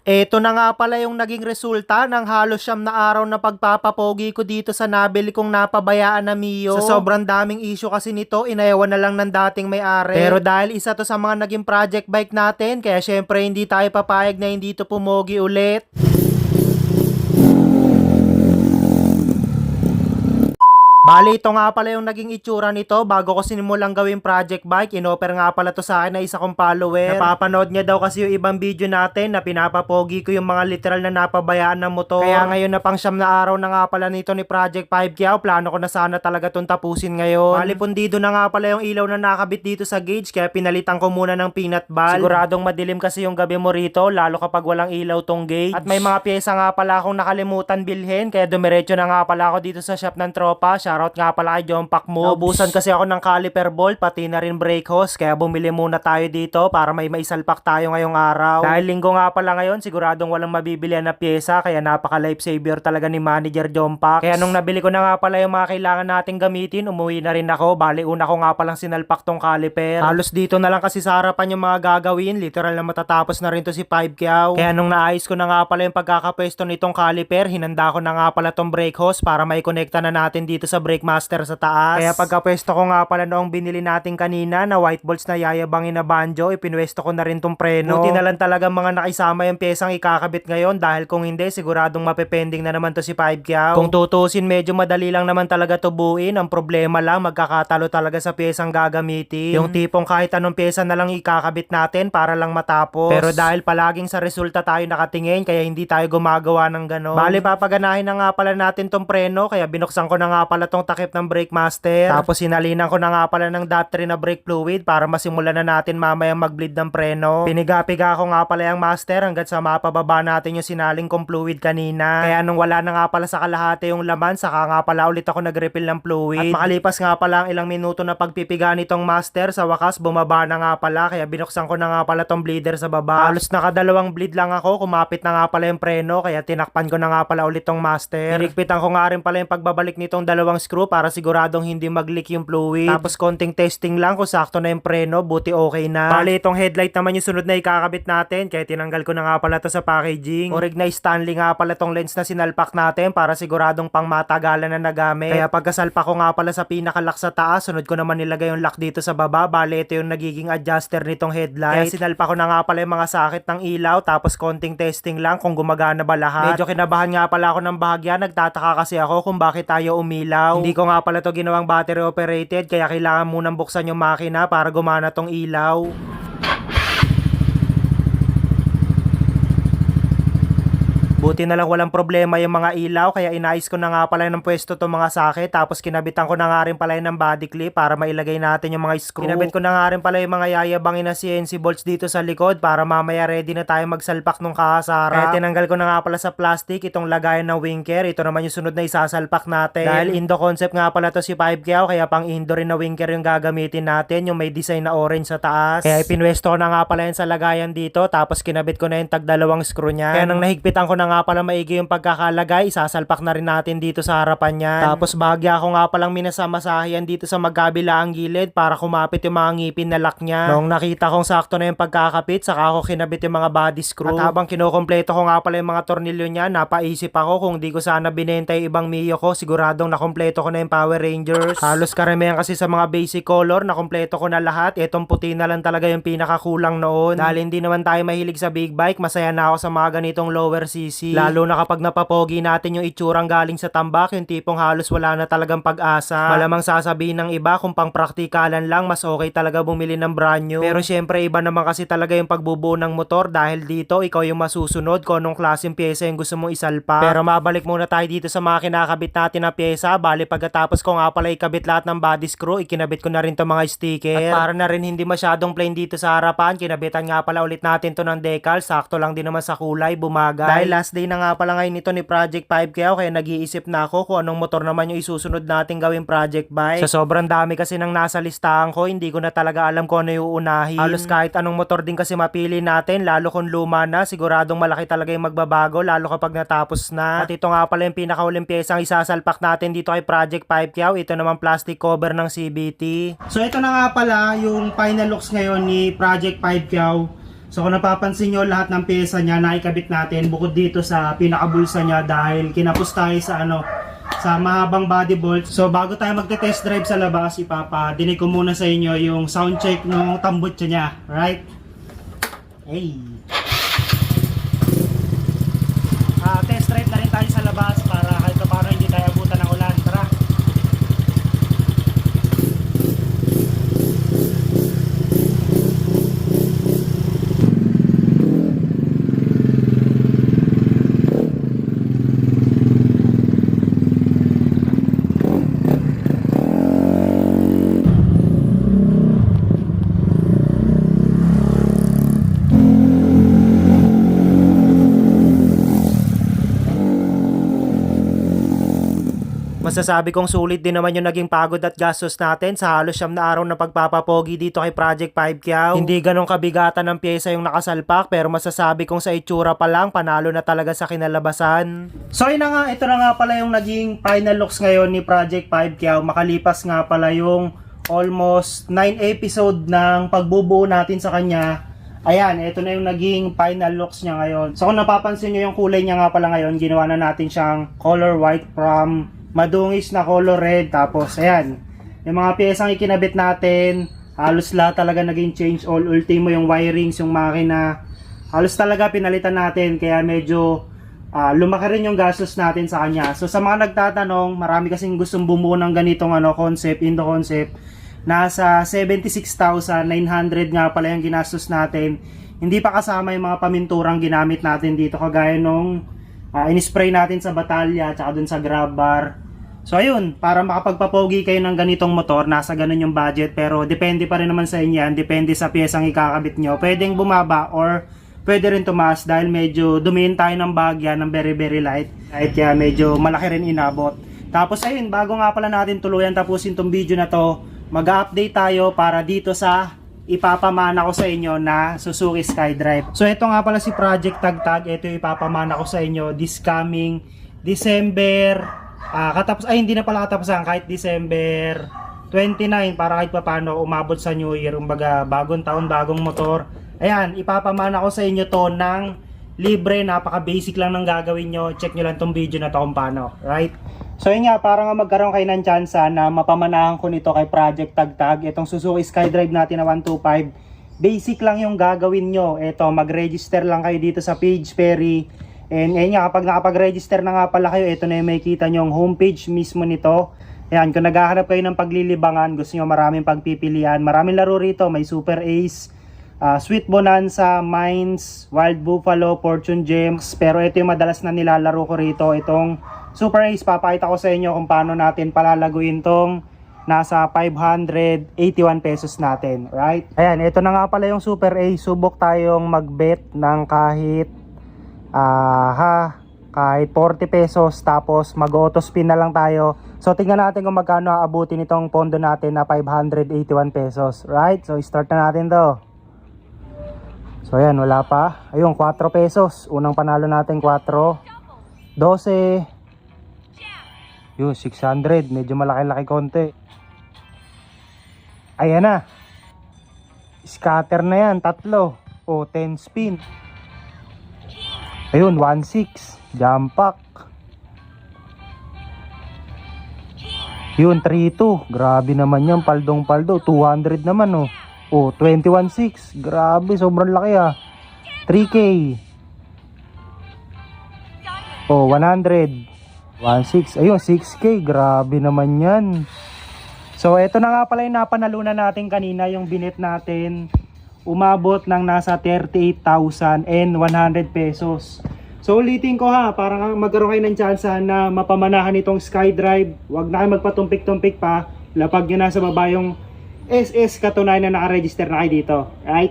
Eto na nga pala yung naging resulta ng halos siyam na araw na pagpapapogi ko dito sa nabili kong napabayaan na Mio. Sa sobrang daming issue kasi nito, inayawan na lang ng dating may-ari. Pero dahil isa to sa mga naging project bike natin, kaya syempre hindi tayo papayag na hindi to pumogi ulit. Bali, ito nga pala yung naging itsura nito bago ko sinimulang gawing project bike. Inoffer nga pala to sa akin na isa kong follower. Napapanood niya daw kasi yung ibang video natin na pinapapogi ko yung mga literal na napabayaan ng motor. Kaya ngayon na pang siyam na araw na nga pala nito ni Project 5 kaya plano ko na sana talaga itong tapusin ngayon. Bali, pundido na nga pala yung ilaw na nakabit dito sa gauge kaya pinalitan ko muna ng peanut ball. Siguradong madilim kasi yung gabi mo rito lalo kapag walang ilaw tong gauge. At may mga pyesa nga pala akong nakalimutan bilhin kaya dumiretso na nga pala ako dito sa shop ng tropa. Shoutout nga pala kay John Pac mo. Naubusan kasi ako ng caliper bolt pati na rin brake hose kaya bumili muna tayo dito para may maisalpak tayo ngayong araw. Dahil linggo nga pala ngayon siguradong walang mabibilihan na pyesa kaya napaka lifesaver talaga ni manager John Pac. Kaya nung nabili ko na nga pala yung mga kailangan nating gamitin umuwi na rin ako. Bali una ko nga palang sinalpak tong caliper. Halos dito na lang kasi sa harapan yung mga gagawin. Literal na matatapos na rin to si 5 Kyaw. Kaya nung naayos ko na nga pala yung pagkakapwesto nitong caliper, hinanda ko na nga pala tong brake hose para may connecta na natin dito sa brake master sa taas. Kaya pagkapwesto ko nga pala noong binili natin kanina na white bolts na yayabangin na banjo, ipinwesto ko na rin tong preno. Buti na lang talaga mga nakisama yung pyesang ikakabit ngayon dahil kung hindi siguradong mapepending na naman to si 5 Kyaw. Kung tutusin medyo madali lang naman talaga tubuin. Ang problema lang magkakatalo talaga sa pyesang gagamitin. Yung tipong kahit anong pyesa na lang ikakabit natin para lang matapos. Pero dahil palaging sa resulta tayo nakatingin kaya hindi tayo gumagawa ng ganon. Bali papaganahin na nga pala natin tong preno kaya binuksan ko na nga pala tong takip ng brake master. Tapos sinalinan ko na nga pala ng 3 na brake fluid para masimulan na natin mamayang mag-bleed ng preno. Piniga-piga ko nga pala yung master hanggat sa mapababa natin yung sinaling kong fluid kanina. Kaya nung wala na nga pala sa kalahati yung laman, saka nga pala ulit ako nag-refill ng fluid. At makalipas nga pala ang ilang minuto na pagpipiga nitong master, sa wakas bumaba na nga pala kaya binuksan ko na nga pala tong bleeder sa baba. Halos nakadalawang bleed lang ako, kumapit na nga pala yung preno kaya tinakpan ko na nga pala ulit tong master. Hinigpitan ko nga rin pala yung pagbabalik nitong dalawang screw para siguradong hindi mag-leak yung fluid. Tapos konting testing lang kung sakto na yung preno, buti okay na. Bali itong headlight naman yung sunod na ikakabit natin kaya tinanggal ko na nga pala to sa packaging. Orig na Stanley nga pala tong lens na sinalpak natin para siguradong pang matagalan na nagamit. Kaya pagkasalpak ko nga pala sa pinakalock sa taas, sunod ko naman nilagay yung lock dito sa baba. Bali ito yung nagiging adjuster nitong headlight. Kaya sinalpak ko na nga pala yung mga sakit ng ilaw tapos konting testing lang kung gumagana ba lahat. Medyo kinabahan nga pala ako ng bahagya. Nagtataka kasi ako kung bakit tayo umilaw. Hindi ko nga pala to ginawang battery operated kaya kailangan munang buksan yung makina para gumana tong ilaw. Buti na lang walang problema yung mga ilaw kaya inayos ko na nga pala ng pwesto to mga sakit tapos kinabitan ko na nga rin pala ng body clip para mailagay natin yung mga screw. Kinabit ko na nga rin pala yung mga yayabangin na CNC bolts dito sa likod para mamaya ready na tayo magsalpak nung kahasara. Kaya tinanggal ko na nga pala sa plastic itong lagayan ng winker. Ito naman yung sunod na isasalpak natin. Dahil Indo concept nga pala to si 5 kyaw kaya pang Indo rin na winker yung gagamitin natin yung may design na orange sa taas. Kaya ipinwesto ko na nga pala yun sa lagayan dito tapos kinabit ko na yung tag dalawang screw niya. Kaya nang nahigpitan ko na nga pala maigi yung pagkakalagay, isasalpak na rin natin dito sa harapan niyan. Tapos bahagya ko nga palang minasamasahiyan dito sa magkabila ang gilid para kumapit yung mga ngipin na lock niya. Nung nakita kong sakto na yung pagkakapit, saka ako kinabit yung mga body screw. At habang kinukompleto ko nga pala yung mga tornilyo niya, napaisip ako kung di ko sana binenta yung ibang Mio ko, siguradong nakompleto ko na yung Power Rangers. Halos karamihan kasi sa mga basic color, nakompleto ko na lahat. Etong puti na lang talaga yung pinakakulang noon. Dahil hindi naman tayo mahilig sa big bike, masaya na ako sa mga ganitong lower CC. Lalo na kapag napapogi natin yung itsurang galing sa tambak, yung tipong halos wala na talagang pag-asa. Malamang sasabihin ng iba kung pang praktikalan lang, mas okay talaga bumili ng brand new. Pero syempre iba naman kasi talaga yung pagbubuo ng motor dahil dito ikaw yung masusunod kung anong klaseng pyesa yung gusto mong isalpa. Pero mabalik muna tayo dito sa mga kinakabit natin na pyesa. Bali pagkatapos ko nga pala ikabit lahat ng body screw, ikinabit ko na rin to mga sticker. At para na rin hindi masyadong plain dito sa harapan, kinabitan nga pala ulit natin to ng decal. Sakto lang din naman sa kulay, bumagay. Dahil last day na nga pala ngayon nito ni Project 5 kaya kaya nag-iisip na ako kung anong motor naman yung isusunod nating gawing project bike. Sa sobrang dami kasi nang nasa listahan ko, hindi ko na talaga alam kung ano yung uunahin. Halos kahit anong motor din kasi mapili natin, lalo kung luma na, siguradong malaki talaga yung magbabago, lalo kapag natapos na. At ito nga pala yung pinakauling pyesang isasalpak natin dito kay Project 5 Kyaw. Ito naman plastic cover ng CBT. So ito na nga pala yung final looks ngayon ni Project 5 Kyaw. So kung napapansin nyo, lahat ng pyesa niya naikabit natin bukod dito sa pinakabulsa niya dahil kinapos tayo sa ano, sa mahabang body bolt. So bago tayo magte-test drive sa labas, ipapadinig ko muna sa inyo yung sound check ng tambutso niya. Right? Hey! Ah, test drive na rin tayo sa labas para kahit pa paano hindi tayo abutan ng ulan. Tara! Masasabi kong sulit din naman yung naging pagod at gastos natin sa halos siyam na araw na pagpapapogi dito kay Project 5 Kiao. Hindi ganong kabigatan ng pyesa yung nakasalpak pero masasabi kong sa itsura pa lang panalo na talaga sa kinalabasan. So yun na nga, ito na nga pala yung naging final looks ngayon ni Project 5 Kiao. Makalipas nga pala yung almost 9 episode ng pagbubuo natin sa kanya Ayan, ito na yung naging final looks niya ngayon. So kung napapansin nyo yung kulay niya nga pala ngayon, ginawa na natin siyang color white from madungis na color red. Tapos ayan, yung mga piyesang ikinabit natin, halos lahat talaga naging change all. Ultimo yung wirings, yung makina, halos talaga pinalitan natin. Kaya medyo ah, lumaki rin yung gastos natin sa kanya. So sa mga nagtatanong, marami kasing gustong bumuo ng ganitong ano, concept, Indo concept. Nasa 76,900 nga pala yung ginastos natin. Hindi pa kasama yung mga paminturang ginamit natin dito kagaya nung ah, in-spray natin sa batalya at dun sa grab bar. So ayun, para makapagpapogi kayo ng ganitong motor, nasa ganun yung budget pero depende pa rin naman sa inyo yan, depende sa piyesang ikakabit nyo. Pwedeng bumaba or pwede rin tumaas dahil medyo dumiin tayo ng bagya ng very very light. Kahit kaya medyo malaki rin inabot. Tapos ayun, bago nga pala natin tuluyan tapusin tong video na to, mag-update tayo para dito sa ipapamana ko sa inyo na Suzuki Skydrive. So ito nga pala si Project Tagtag, ito yung ipapamana ko sa inyo this coming December, ah katapos, ay hindi na pala katapusan, kahit December 29 para kahit papano umabot sa New Year, umbaga bagong taon, bagong motor. Ayan, ipapamana ko sa inyo to ng libre, napaka basic lang ng gagawin nyo. Check nyo lang tong video na to kung paano, right? So yun nga, para nga magkaroon kayo ng chance na mapamanahan ko nito kay Project Tagtag, itong Suzuki Skydrive natin na 125, basic lang yung gagawin nyo. Ito, mag-register lang kayo dito sa page Perry. And ayun nga, kapag nakapag-register na nga pala kayo, ito na yung makikita nyo yung homepage mismo nito. Ayan, kung naghahanap kayo ng paglilibangan, gusto nyo maraming pagpipilian, maraming laro rito, may Super Ace, ah, Sweet Bonanza, Mines, Wild Buffalo, Fortune Gems. Pero ito yung madalas na nilalaro ko rito, itong Super Ace. Papakita ko sa inyo kung paano natin palalaguin tong nasa 581 pesos natin, right? Ayan, ito na nga pala yung Super Ace. Subok tayong magbet ng kahit ah ha, kahit 40 pesos tapos mag-auto spin na lang tayo. So tingnan natin kung magkano aabutin itong pondo natin na 581 pesos, right? So start na natin 'to. So ayan, wala pa. Ayun, 4 pesos. Unang panalo natin 4. 12. Yun, 600. Medyo malaki-laki konti. Ayan na. Scatter na yan, tatlo. O, 10 spin. Ayun, 1-6. Jump pack. Yun, 3-2. Grabe naman yan, paldong-paldo. 200 naman, oh. Oh, 21-6. Grabe, sobrang laki ah. 3K. Oh, 100. 1.6. Ayun, 6K. Grabe naman yan. So, eto na nga pala yung napanalunan natin kanina, yung binit natin. Umabot ng nasa 38,100 pesos. So, ulitin ko ha, para magkaroon kayo ng chance na mapamanahan itong SkyDrive. Huwag na kayo magpatumpik-tumpik pa. Lapag nyo na sa baba yung SS katunayan na nakaregister na kayo dito. Right?